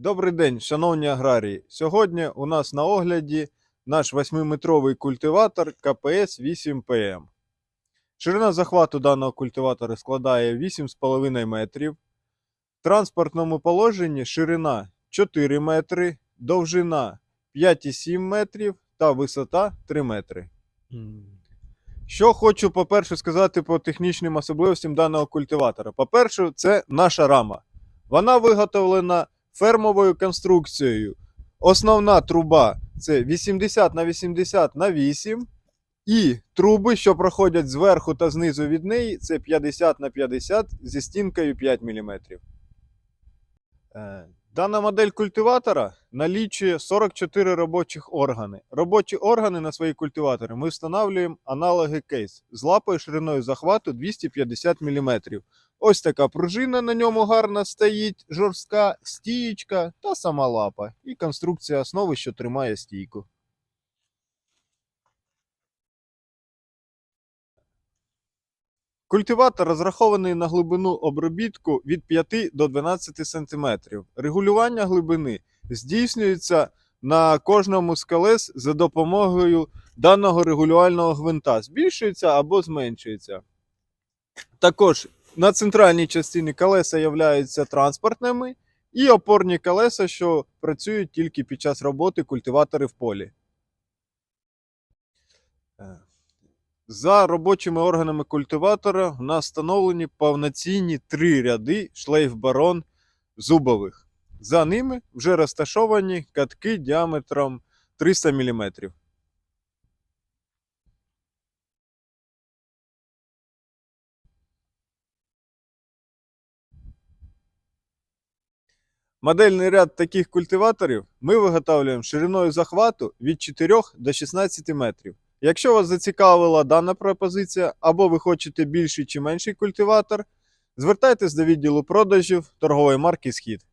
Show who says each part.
Speaker 1: Добрий день, шановні аграрії. Сьогодні у нас на огляді наш 8-метровий культиватор КПС 8ПМ. Ширина захвату даного культиватора складає 8,5 метрів. В транспортному положенні ширина 4 метри, довжина 5,7 метрів та висота 3 метри. Що хочу, по-перше, сказати по технічним особливостям даного культиватора. По-перше, це наша рама. Вона виготовлена фермовою конструкцією. Основна труба це 80 на 80 на 8. І труби, що проходять зверху та знизу від неї, це 50 на 50 зі стінкою 5 мм. Дана модель культиватора налічує 44 робочих органи. Робочі органи на свої культиватори ми встановлюємо аналоги кейс з лапою шириною захвату 250 мм. Ось така пружина на ньому гарна стоїть, жорстка стієчка та сама лапа. І конструкція основи, що тримає стійку. Культиватор розрахований на глибину обробітку від 5 до 12 см. Регулювання глибини здійснюється на кожному з колес за допомогою даного регулювального гвинта. Збільшується або зменшується. Також на центральній частині колеса являються транспортними і опорні колеса, що працюють тільки під час роботи культиватори в полі. За робочими органами культиватора у нас встановлені повноцінні три ряди шлейф-барон зубових. За ними вже розташовані катки діаметром 300 мм. Модельний ряд таких культиваторів ми виготовлюємо шириною захвату від 4 до 16 метрів. Якщо вас зацікавила дана пропозиція, або ви хочете більший чи менший культиватор, звертайтесь до відділу продажів торгової марки Схід.